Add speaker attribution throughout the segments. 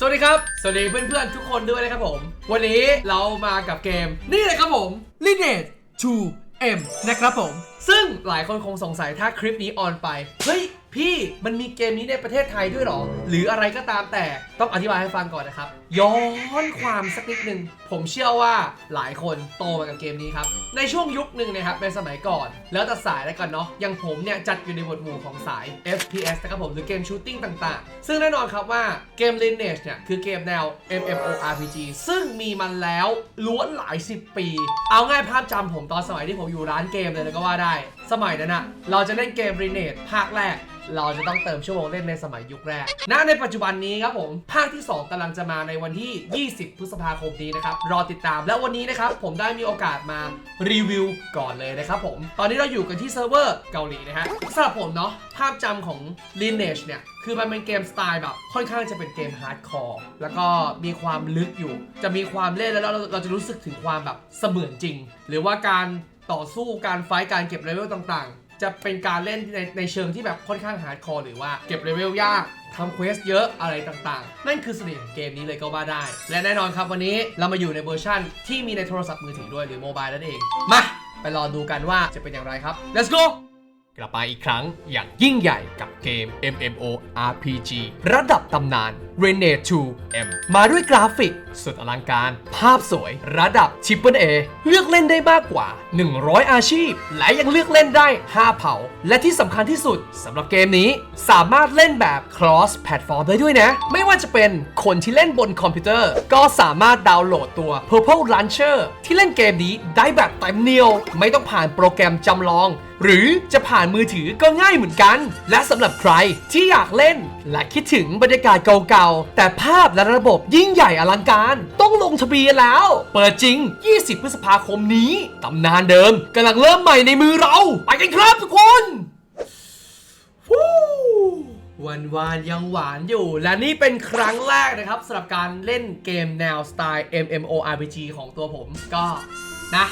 Speaker 1: สวัสดีครับ สวัสดีเพื่อนๆ ทุกคนด้วยนะครับผม วันนี้เรามากับเกม นี่เลยครับผม Lineage 2M นะครับผม ซึ่งหลายคนคงสงสัยถ้าคลิปนี้ออนไป เฮ้ย พี่มันมีเกมนี้ในประเทศไทยด้วยหรอ หรืออะไรก็ตามแต่ต้องอธิบายให้ฟังก่อนนะครับ ย้อนความสักนิดหนึ่งผมเชื่อว่าหลายคนโตมากับเกมนี้ครับ ในช่วงยุคหนึ่งนะครับในสมัยก่อน แล้วแต่สายแล้วกันเนาะอย่างผมเนี่ยจัดอยู่ในหมวดหมู่ของสาย FPS นะครับผมหรือเกมชูตติ้งต่างๆ ซึ่งแน่นอนครับว่าเกม Lineage เนี่ยคือเกมแนว MMORPG ซึ่งมีมันแล้วล้วนหลาย 10 ปี เอาง่ายภาพจำผมตอนสมัยที่ผมอยู่ร้านเกมเลยก็ว่าได้ สมัยนั้นอะเราจะเล่นเกม Lineage ภาคแรก เราจะต้องเติมชั่วโมงเล่นในสมัยยุคแรกณในปัจจุบันนี้ครับผม ภาคที่ 2กำลังจะมาในวันที่ 20 พฤษภาคมนี้นะครับ รอติดตาม และวันนี้นะครับผมได้มีโอกาสมารีวิวก่อนเลยนะครับผม ตอนนี้เราอยู่กันที่เซิร์ฟเวอร์เกาหลีนะฮะสำหรับผมเนาะ ภาพจำของ l i n a g e เนี่ย คือมันเป็นเกมสไตล์แบบ ค่อนข้างจะเป็นเกมฮาร์ดคอร์ แล้วก็มีความลึกอยู่ จะมีความเล่นแล้วเราเราจะรู้สึกถึงความแบบเสมือนจริง หรือว่าการ ต่อสู้การไฟการเก็บเลเวลต่างๆ จะเป็นการเล่นในในเชิงที่แบบค่อนข้างฮาร์ดคอร์หรือว่าเก็บเลเวลยากทำเควสเยอะอะไรต่างๆ นั่นคือเสน่ห์ของเกมนี้เลยก็ว่าได้ และแน่นอนครับวันนี้เรามาอยู่ในเวอร์ชั่นที่มีในโทรศัพท์มือถือด้วยหรือโมบายนั่นเอง มา ไปรอดูกันว่าจะเป็นอย่างไรครับ let's go กลับมาอีกครั้งอย่างยิ่งใหญ่กับเกม MMORPG ระดับตำนาน r e n a 2M มาด้วยกราฟิก สุดอลังการ ภาพสวยระดับ Triple A เลือกเล่นได้มากกว่า 100 อาชีพ และยังเลือกเล่นได้ 5 เผ่า และที่สำคัญที่สุดสำหรับเกมนี้สามารถเล่นแบบ cross platform ได้ด้วยนะ ไม่ว่าจะเป็นคนที่เล่นบนคอมพิวเตอร์ ก็สามารถดาวน์โหลดตัว Purple Launcher ที่เล่นเกมนี้ได้แบบเต็มเหนียว ไม่ต้องผ่านโปรแกรมจำลองหรือจะผ่านมือถือก็ง่ายเหมือนกัน และสำหรับใครที่อยากเล่น และคิดถึงบรรยากาศเก่าแต่ภาพและระบบยิ่งใหญ่อลังการ ต้องลงทะเบียนแล้ว เปิดจริง 20 พฤษภาคมนี้ตำนานเดิมกำลังเริ่มใหม่ในมือเรา ไปกันครับทุกคนวันวานยังหวานอยู่ และนี่เป็นครั้งแรกนะครับสำหรับการเล่นเกมแนวสไตล์ MMORPG ของตัวผมก็นะ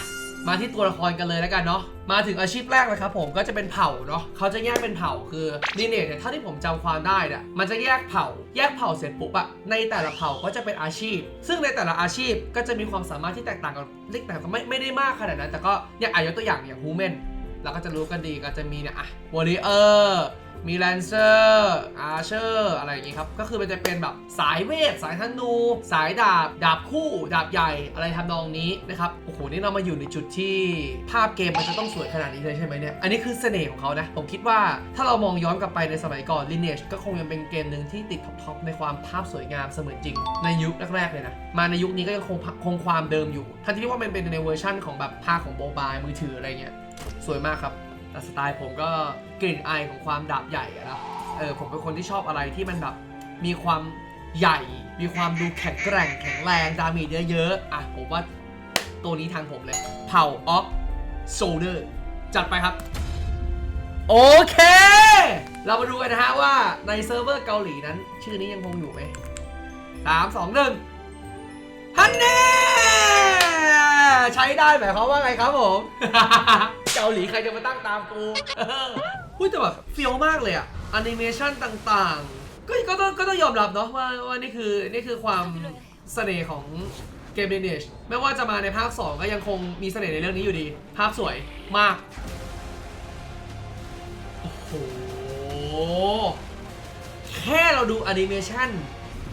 Speaker 1: มาที่ตัวละครกันเลยแล้วกันเนาะมาถึงอาชีพแรกเลยครับผมก็จะเป็นเผ่าเนาะเขาจะแยกเป็นเผ่าคือดีเนตเนี่ยเท่าที่ผมจำความได้เนี่ยมันจะแยกเผ่า แยกเผ่าเสร็จปุ๊บอะในแต่ละเผ่าก็จะเป็นอาชีพ ซึ่งในแต่ละอาชีพก็จะมีความสามารถที่แตกต่างกันเล็กแต่ก็ไม่ไม่ได้มากขนาดนั้นแต่ก็อย่างอายกตัวอย่างอย่างฮูแมน เราก็จะรู้กันดีก็จะมีเนี่ยอะวอริเออร์มีแลนเซอร์อาร์เชอร์อะไรอย่างงี้ครับ ก็คือมันจะเป็นแบบสายเวท สายธนู สายดาบ ดาบคู่ ดาบใหญ่อะไรทำนองนี้นะครับ โอ้โห นี่เรามาอยู่ในจุดที่ภาพเกมมันจะต้องสวยขนาดนี้เลยใช่ไหมเนี่ย อันนี้คือเสน่ห์ของเขานะ ผมคิดว่าถ้าเรามองย้อนกลับไปในสมัยก่อน Lineage ก็คงยังเป็นเกมหนึ่งที่ติดท็อปๆในความภาพสวยงามเสมือนจริง ในยุคแรกๆเลยนะ มาในยุคนี้ก็ยังคงคงความเดิมอยู่ทั้งที่ว่ามันเป็นในเวอร์ชั่นของแบบภาคของโมบายมือถืออะไรเงี้ย สวยมากครับ แต่สไตล์ผมก็กลิ่นอายของความดาบใหญ่อะนะเออผมเป็นคนที่ชอบอะไรที่มันแบบมีความใหญ่ มีความดูแข็งแกร่งแข็งแรงดามจเยอะๆอะผมว่าตัวนี้ทางผมเลยเผ่าออฟโซเดอร์จัดไปครับ โอเค เรามาดูกันนะฮะว่าในเซิร์ฟเวอร์เกาหลีนั้น ชื่อนี้ยังคงอยู่ไหมสามสองหนึ่งฮันเน่ ใช้ได้หมายความว่าไงครับผม เกาหลีใครจะมาตั้งตามกูพูดแต่แบบเฟี้ยวมากเลยอะแอนิเมชันต่างๆ ก็ก็ต้องก็ต้องยอมรับเนาะว่าว่านี่คือนี่คือความเสน่ห์ของเกม Lineage ไม่ว่าจะมาในภาค 2 ก็ยังคงมีเสน่ห์ในเรื่องนี้อยู่ดี ภาพสวยมาก โอ้โห แค่เราดูแอนิเมชัน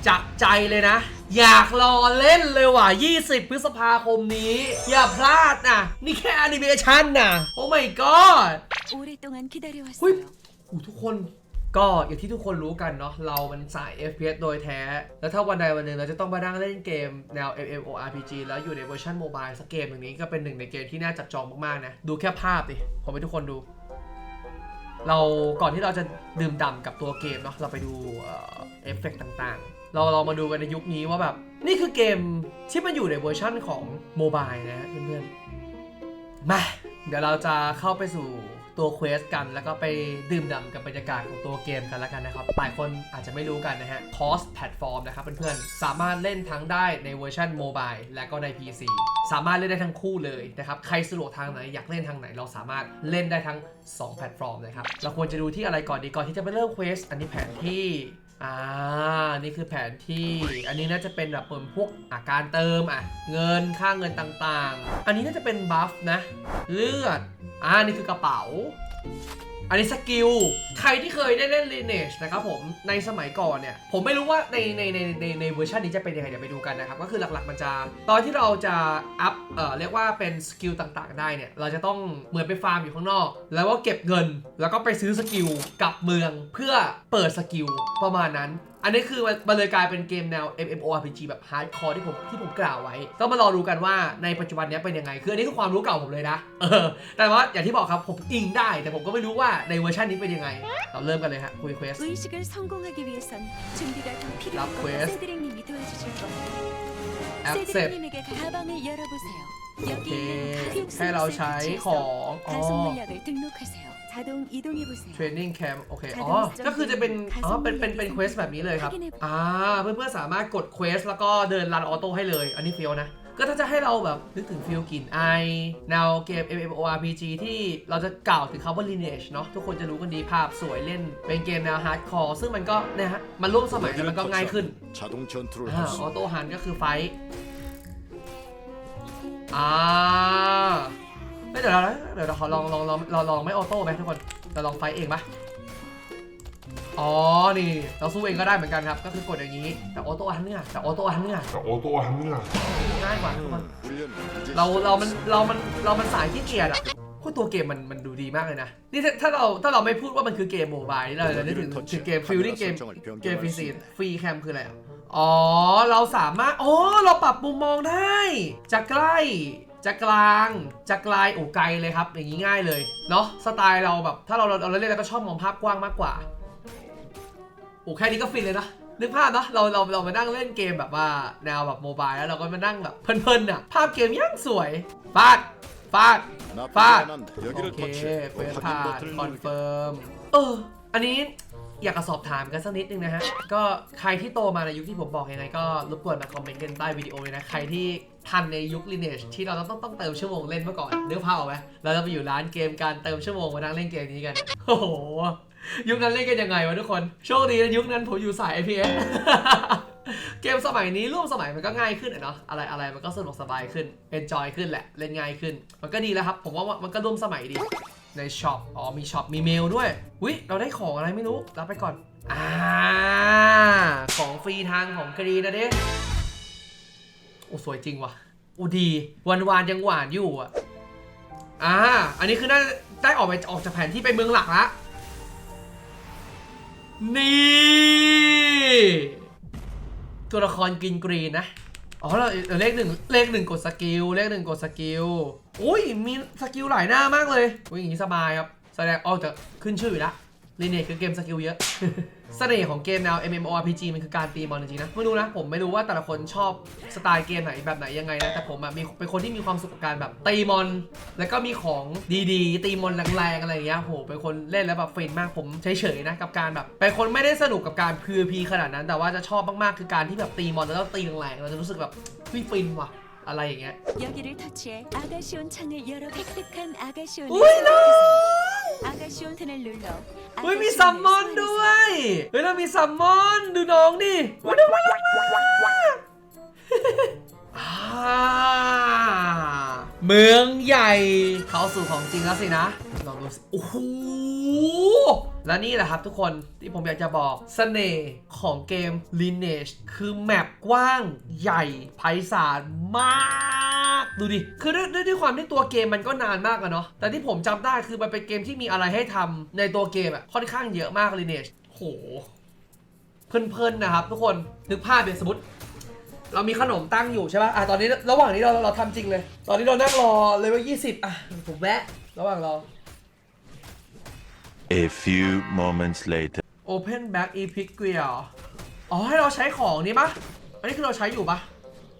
Speaker 1: จากใจเลยนะ อยากรอเล่นเลยว่ะ 20 พฤษภาคมนี้ อย่าพลาดนะ นี่แค่แอนิเมชันนะโอ้ my god
Speaker 2: 오랫동안 기다려 왔어요.
Speaker 1: อู้ทุกคนก็อย่างที่ทุกคนรู้กันเนาะเรามันสาย FPS โดยแท้ แล้วถ้าวันใดวันหนึ่งเราจะต้องมานั่งเล่นเกมแนว MMORPG แล้วอยู่ในเวอร์ชันโมบายสักเกมหนึ่งนี้ก็เป็นหนึ่งในเกมที่น่าจับจองมากๆนะ ดูแค่ภาพดิผมให้ทุกคนดู เราก่อนที่เราจะดื่มด่ำกับตัวเกมเนาะเราไปดูเอ่อเอฟเฟกต์ต่างๆ เราเรามาดูกันในยุคนี้ว่าแบบ นี่คือเกมที่มันอยู่ในเวอร์ชั่นของโมบายนะฮะเพื่อนๆ มา เดี๋ยวเราจะเข้าไปสู่ตัวเควสกัน แล้วก็ไปดื่มด่ำกับบรรยากาศของตัวเกมกันแล้วกันนะครับ หลายคนอาจจะไม่รู้กันนะฮะ cross platform นะครับเพื่อนๆ สามารถเล่นทั้งได้ในเวอร์ชันโมบายและก็ใน PC สามารถเล่นได้ทั้งคู่เลยนะครับ ใครสะดวกทางไหนอยากเล่นทางไหน เราสามารถเล่นได้ทั้ง 2 แพลตฟอร์มนะครับ เราควรจะดูที่อะไรก่อนดีก่อนที่จะไปเริ่มเควส อันนี้แผนที่ อ่า นี่คือแผนที่ อันนี้น่าจะเป็นแบบเป็นพวกอาการเติมอะ เงินค่าเงินต่างๆ อันนี้น่าจะเป็นบัฟนะ เลือด อ่า นี่คือกระเป๋า อันนี้สกิล ใครที่เคยได้เล่น Lineage นะครับผม ในสมัยก่อนเนี่ย ผมไม่รู้ว่าในในในในในเวอร์ชันนี้จะเป็นยังไง เดี๋ยวไปดูกันนะครับ ก็คือหลักๆมันจะ ตอนที่เราจะอัพ เอ่อ เรียกว่าเป็นสกิลต่างๆ ได้เนี่ย เราจะต้องเหมือนไปฟาร์มอยู่ข้างนอก แล้วก็เก็บเงิน แล้วก็ไปซื้อสกิลกับเมือง เพื่อเปิดสกิลประมาณนั้น อันนี้คือมันเลยกลายเป็นเกมแนว MMORPG แบบฮาร์ดคอร์ที่ผมที่ผมกล่าวไว้ ต้องมารอดูกันว่าในปัจจุบันนี้เป็นยังไง คืออันนี้คือความรู้เก่าผมเลยนะเออแต่ว่าอย่างที่บอกครับผมอิงได้ แต่ผมก็ไม่รู้ว่าในเวอร์ชันนี้เป็นยังไง เราเริ่มกันเลยฮะคุยเควส
Speaker 2: รับเควส
Speaker 1: accept โอเคให้เราใช้ของอ๋อ
Speaker 2: 가속 물약을 등록하세요. 자동 이동해 보세요.
Speaker 1: training camp โอเค อ๋อ ก็คือจะเป็น อ๋อ เป็น เป็น เป็นเควสแบบนี้เลยครับ อ่า เพื่อนๆ สามารถกดเควสแล้วก็เดินรันออโต้ให้เลย อันนี้เฟียวนะ ก็ถ้าจะให้เราแบบนึกถึงฟิลกลิ่นไอแนวเกม MMORPG ที่เราจะกล่าวถึงคำว่า lineage เนาะ ทุกคนจะรู้กันดีภาพสวยเล่น เป็นเกมแนวฮาร์ดคอร์ ซึ่งมันก็เนี่ยฮะ มันร่วมสมัยกันมันก็ง่ายขึ้น
Speaker 3: 자동 전투를
Speaker 1: อ่า
Speaker 3: 할
Speaker 1: อ
Speaker 3: 수
Speaker 1: อโต้ฮันก็คือไฟท์อ่า เฮ้ยเดี๋ยวเราเดี๋ยวเราขอลองลองลองเราลองไม่ออโต้ไหมทุกคน เราลองไฟท์เองปะอ๋อ นี่เราสู้เองก็ได้เหมือนกันครับ ก็คือกดอย่างนี้ แต่ออโต้ฮันเนี่ยแต่ออโต้ฮันเนี่ย
Speaker 4: 자, 어떠합니다.
Speaker 1: ง่ายกว่าทุกคน
Speaker 3: 훈련은 이제
Speaker 1: เราเรามันเรามันเรามันสายขี้เกียจอะพวกตัวเกมมันมันดูดีมากเลยนะ นี่ถ้าถ้าเราถ้าเราไม่พูดว่ามันคือเกมโมบายนี่เราจะนึกถึงถึงเกมฟิลลิ่งเกม เกมฟรีซีนฟรีแคมคืออะไรอ่ะ อ๋อ เราสามารถ อ๋อ เราปรับมุมมองได้ จะใกล้ จะกลางจะไกลโอ้ไกลเลยครับ อย่างนี้ง่ายเลยเนาะสไตล์เราแบบ ถ้าเราเราเล่นแล้วก็ชอบมองภาพกว้างมากกว่าโอ้แค่นี้ก็ฟินเลยนะนึกภาพนะเราเราเรามานั่งเล่นเกมแบบว่าแนวแบบโมบายแล้วเราก็มานั่งแบบเพลินๆอะภาพเกมย่างสวยฟาดฟาดฟา
Speaker 3: ด
Speaker 1: โอเคเฟ
Speaker 3: รม
Speaker 1: ผ่านคอนเฟิร์มเอออันนี้ อยากจะสอบถามกันสักนิดนึงนะฮะ ก็ใครที่โตมาในยุคที่ผมบอกยังไงก็รบกวนมาคอมเมนต์กันใต้วิดีโอเลยนะ ใครที่ทันในยุค Lineage ที่เราต้องต้องเติมชั่วโมงเล่นเมื่อก่อนเนึกภาออกไหมเราจะไปอยู่ร้านเกมการเติมชั่วโมงมานั่งเล่นเกมนี้กัน โอ้โห ยุคนั้นเล่นกันยังไงวะทุกคน โชคดีนะยุคนั้นผมอยู่สาย FPS เกมสมัยนี้ร่วมสมัยมันก็ง่ายขึ้นเนาะอะไรอะไรมันก็สะดวกสบายขึ้น enjoy ขึ้นแหละเล่นง่ายขึ้น มันก็ดีแล้วครับ ผมว่ามันก็ร่วมสมัยดี ในช็อป อ๋อ มีช็อป มีเมลด้วยวิเราได้ของอะไรไม่รู้ รับไปก่อน อ่า ของฟรีทางของกรีนะเด้โอ้สวยจริงว่ะอ้ดี วันวานยังหวานอยู่อะ อ่า อันนี้คือได้ได้ออกไปออกจากแผนที่ไปเมืองหลักละ นี่ ตัวละครกินกรีนนะ อ๋อเราเราเลขหนึ่งเลขหนึ่งกดสกิลเลขหนึ่งกดสกิลอุ้ยมีสกิลหลายหน้ามากเลยอุ้ยอย่างนี้สบายครับแสดงอ๋อจะขึ้นชื่ออยู่ละ ลีเนคือเกมสกิลเยอะ เสน่ห์ของเกมแนว MMORPG มันคือการตีมอนจริงๆนะ ไม่รู้นะ ผมไม่รู้ว่าแต่ละคนชอบสไตล์เกมไหนแบบไหนยังไงนะ แต่ผมอะมีเป็นคนที่มีความสุขกับการแบบตีมอน แล้วก็มีของดีๆ ตีมอนแรงๆอะไรอย่างเงี้ยโหเป็นคนเล่นแล้วแบบฟินมากผมเฉยๆนะกับการแบบเป็นคนไม่ได้สนุกกับการ PVP ขนาดนั้น แต่ว่าจะชอบมากๆคือการที่แบบตีมอนแล้วก็ตีแรงๆเราจะรู้สึกแบบเฮ้ยฟินว่ะอะไรอย่างเงี้ย
Speaker 2: 여기를 터치해 아가시온 창을 열어 획득한 아가시온을
Speaker 1: 우이,
Speaker 2: 선택하세요. 아가시온 버튼을 눌러
Speaker 1: เฮ้ยมี
Speaker 2: 아가시온을
Speaker 1: ซัมมอนด้วย เฮ้ยเรามีซัมมอนดูน้องดิว้าวน่ารักมากอ่าเมืองใหญ่เข้าสู่ของจริงแล้วสินะ ลองดูสิ โอ้โห และนี่แหละครับทุกคนที่ผมอยากจะบอกเสน่ห์ของเกม Lineage คือแมปกว้างใหญ่ไพศาลมาก ดูดิ คือด้วยด้วยด้วยความที่ตัวเกมมันก็นานมากอะเนาะ แต่ที่ผมจำได้คือมันเป็นเกมที่มีอะไรให้ทำในตัวเกมอะค่อนข้างเยอะมาก Lineage โห เพลินๆนะครับทุกคน นึกภาพเดี๋ยวสมมติ เรามีขนมตั้งอยู่ใช่ป่ะ อะตอนนี้ระหว่างนี้เราเราทำจริงเลย ตอนนี้เรานั่งรอเลยว่า20อะ ผมแวะ ระหว่างรอ
Speaker 5: A few moments later.
Speaker 1: Open Back Epic Gear อ๋อให้เราใช้ของนี้ปะอันนี้คือเราใช้อยู่ปะ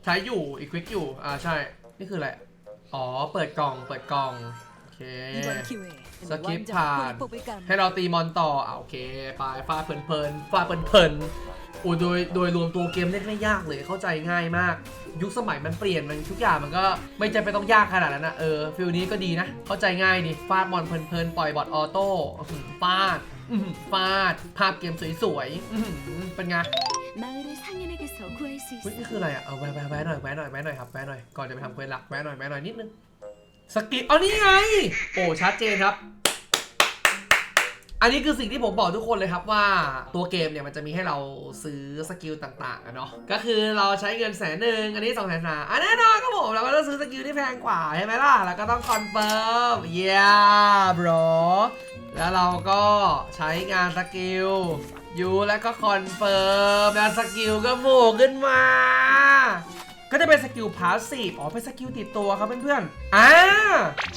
Speaker 1: ใช้อยู่ Equic อยู่ อ่าใช่ นี่คืออะไร อ๋อ เปิดกล่อง เปิดกล่อง โอเค
Speaker 2: สกิปผ่าน
Speaker 1: ให้เราตีมอนต่อเอาโอเค ไปฟาดเพลินๆฟาดเพลินๆโอ้โดย โดยรวมตัวเกมเล่นไม่ยากเลย เข้าใจง่ายมาก ยุคสมัยมันเปลี่ยน มันทุกอย่างมันก็ไม่จำเป็นต้องยากขนาดนั้นนะ เออ ฟิลนี้ก็ดีนะ เข้าใจง่ายดี ฟาดบอนเพลินๆ ปล่อยบอทออโต้ ฟาดฟาด ภาพเกมสวยๆเป็นไง
Speaker 2: 마을의 상인에게서 구할 수
Speaker 1: เฮ้ย
Speaker 2: 있어.
Speaker 1: นี่คืออะไรอ่ะ เอาแวะแวะแวะหน่อยแวะหน่อยแวะหน่อยครับแวะหน่อย ก่อนจะไปทำเควสหลักแวะหน่อยแวะหน่อยนิดนึง สกิปเอานี่ไง โอ้ชัดเจนครับ อันนี้คือสิ่งที่ผมบอกทุกคนเลยครับว่าตัวเกมเนี่ยมันจะมีให้เราซื้อสกิลต่างๆอะเนาะ ก็คือเราใช้เงินแสนหนึ่งอันนี้สองแสนสามอันแน่นอนครับผมเราก็ต้องซื้อสกิลที่แพงกว่าใช่ไหมล่ะ แล้วก็ต้องคอนเฟิร์มเย้ bro แล้วเราก็ใช้งานสกิล ยูแล้วก็คอนเฟิร์มแล้วสกิลก็โผล่ขึ้นมา ก็จะเป็นสกิลพาสซีฟอ๋อ เป็นสกิลติดตัวครับเพื่อนๆอ่า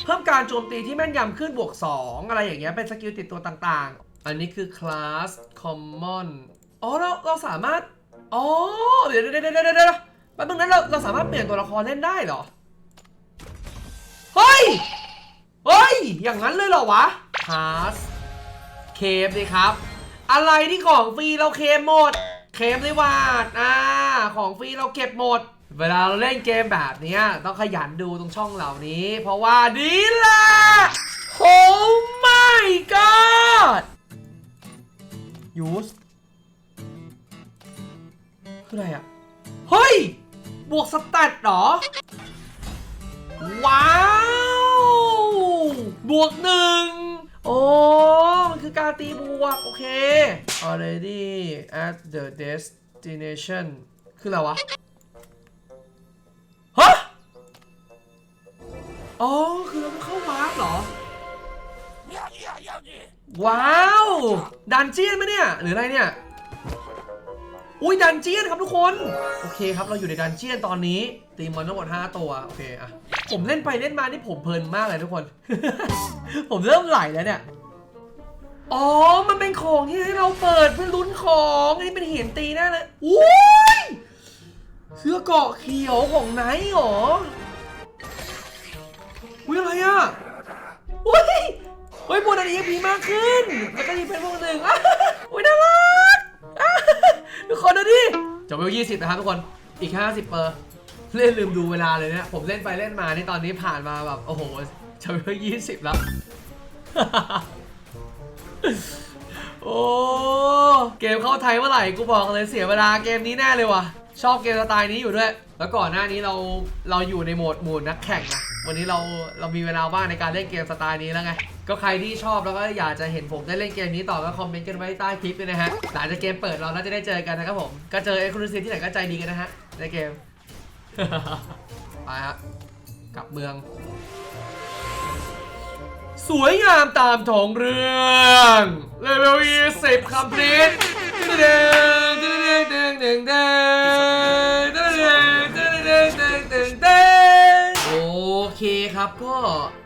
Speaker 1: เพิ่มการโจมตีที่แม่นยำขึ้นบวก 2 อะไรอย่างเงี้ยเป็นสกิลติดตัวต่างๆ อันนี้คือคลาสคอมมอนอ๋อเราเราสามารถอ๋อเดี๋ยวเดี๋ยวเดี๋ยวเดี๋ยวเดี๋ยวแป๊บนึงนั้นเราเราสามารถเปลี่ยนตัวละครเล่นได้เหรอเฮ้ยเฮ้ยอย่างนั้นเลยเหรอวะพาสเคมดิครับ อะไรที่ของฟรีเราเคมหมด เคมเลยว่าอ่า ของฟรีเราเก็บหมด เวลาเราเล่นเกมแบบเนี้ยต้องขยันดูตรงช่องเหล่านี้ เพราะว่านี่แหละ Oh my god use คืออะไรอะ เฮ้ย บวกสแตทเหรอ ว้าว บวกหนึ่ง โอ้มันคือ การตีบวก โอเค already at the destination คืออะไรวะ ฮะ อ๋อ คือเราต้องเข้าวาร์ปเหรอ ว้าว ดันเจียนไหมเนี่ย หรืออะไรเนี่ย อุ้ยดันเจียนครับทุกคน โอเคครับเราอยู่ในดันเจียนตอนนี้ ตีมอนทั้งหมด 5 ตัว โอเคอะผมเล่นไปเล่นมานี่ผมเพลินมากเลยทุกคน ผมเริ่มไหลแล้วเนี่ย อ๋อ มันเป็นของที่ให้เราเปิดเพื่อลุ้นของอันนี้เป็นหินตีแน่เลยอุ้ยเสื้อเกราะเขียวของไนท์เหรอ อุ้ยอะไรอะ อุ้ยเฮ้ยบนอันนี้พีมากขึ้น แล้วก็นี่เป็นพวกหนึ่งอะอุ้ยน่ารักอะทุกคนดูดิจบไปยี่สิบนะครับทุกคน อีก50เปอร์ เล่นลืมดูเวลาเลยเนี่ย ผมเล่นไปเล่นมา นี่ตอนนี้ผ่านมาแบบ โอ้โหจะไปยี่สิบแล้ว โอ้ เกมเข้าไทยเมื่อไหร่กูบอกเลยเสียเวลาเกมนี้แน่เลยว่ะ ชอบเกมสไตล์นี้อยู่ด้วย แล้วก่อนหน้านี้เราเราอยู่ในโหมดหมู่นักแข่งนะ วันนี้เราเรามีเวลาว่างในการเล่นเกมสไตล์นี้แล้วไง ก็ใครที่ชอบแล้วก็อยากจะเห็นผมได้เล่นเกมนี้ต่อก็คอมเมนต์กันไว้ใต้คลิปด้วยนะฮะ หลังจากเกมเปิดเราน่าจะได้เจอกันนะครับผม ก็เจอเอ็กซ์คลูซีฟที่ไหนก็ใจดีกันนะฮะในเกม ไปฮะกลับเมือง สวยงามตามท้องเรื่องเลเวล20 complete ดึงดึงดึงดึงดึงดึงดึง เคครับก็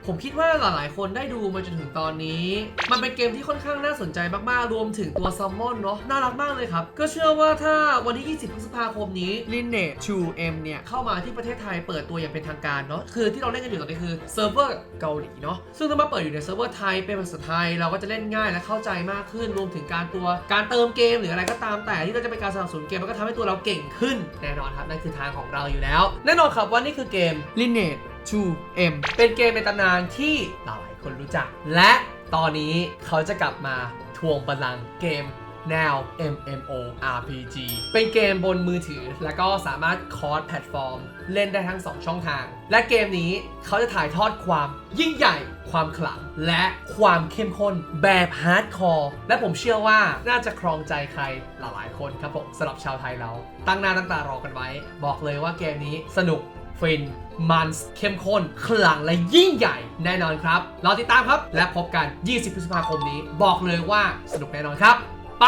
Speaker 1: ผมคิดว่าหลายๆ คนได้ดูมาจนถึงตอนนี้ มันเป็นเกมที่ค่อนข้างน่าสนใจมากๆ รวมถึงตัวซัมมอนเนาะน่ารักมากเลยครับ ก็เชื่อว่าถ้าวันที่ 20 พฤษภาคมนี้ Lineage 2M เนี่ย เข้ามาที่ประเทศไทยเปิดตัวอย่างเป็นทางการเนาะคือที่เราเล่นกันอยู่ตอนนี้คือเซิร์ฟเวอร์เกาหลีเนาะซึ่งถ้ามาเปิดอยู่ในเซิร์ฟเวอร์ไทยเป็นภาษาไทยเราก็จะเล่นง่ายและเข้าใจมากขึ้น รวมถึงการตัวการเติมเกมหรืออะไรก็ตามแต่ที่เราจะเป็นการสนับสนุนเกมมันก็ทำให้ตัวเราเก่งขึ้นแน่นอนครับนั่นคือทางของเราอยู่แล้ว แน่นอนครับว่านี่คือเกม Lineage 2M เป็นเกมในตำนานที่หลายคนรู้จัก และตอนนี้เขาจะกลับมาทวงบัลลังก์เกมแนว MMO RPG เป็นเกมบนมือถือ และก็สามารถคอร์สแพลตฟอร์ม เล่นได้ทั้ง 2 ช่องทาง และเกมนี้เขาจะถ่ายทอดความยิ่งใหญ่ ความขลัง และความเข้มข้นแบบฮาร์ดคอร์ และผมเชื่อว่าน่าจะครองใจใครหลายๆคนครับผมสำหรับชาวไทยเรา ตั้งหน้าตั้งตารอกันไว้ บอกเลยว่าเกมนี้สนุก ฟิน มันเข้มข้นขลังและยิ่งใหญ่แน่นอนครับรอติดตามครับและพบกัน 20 พฤษภาคมนี้ บอกเลยว่าสนุกแน่นอนครับ ไป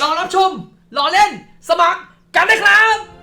Speaker 1: รอรับชมรอเล่น สมัครกันเลยครับ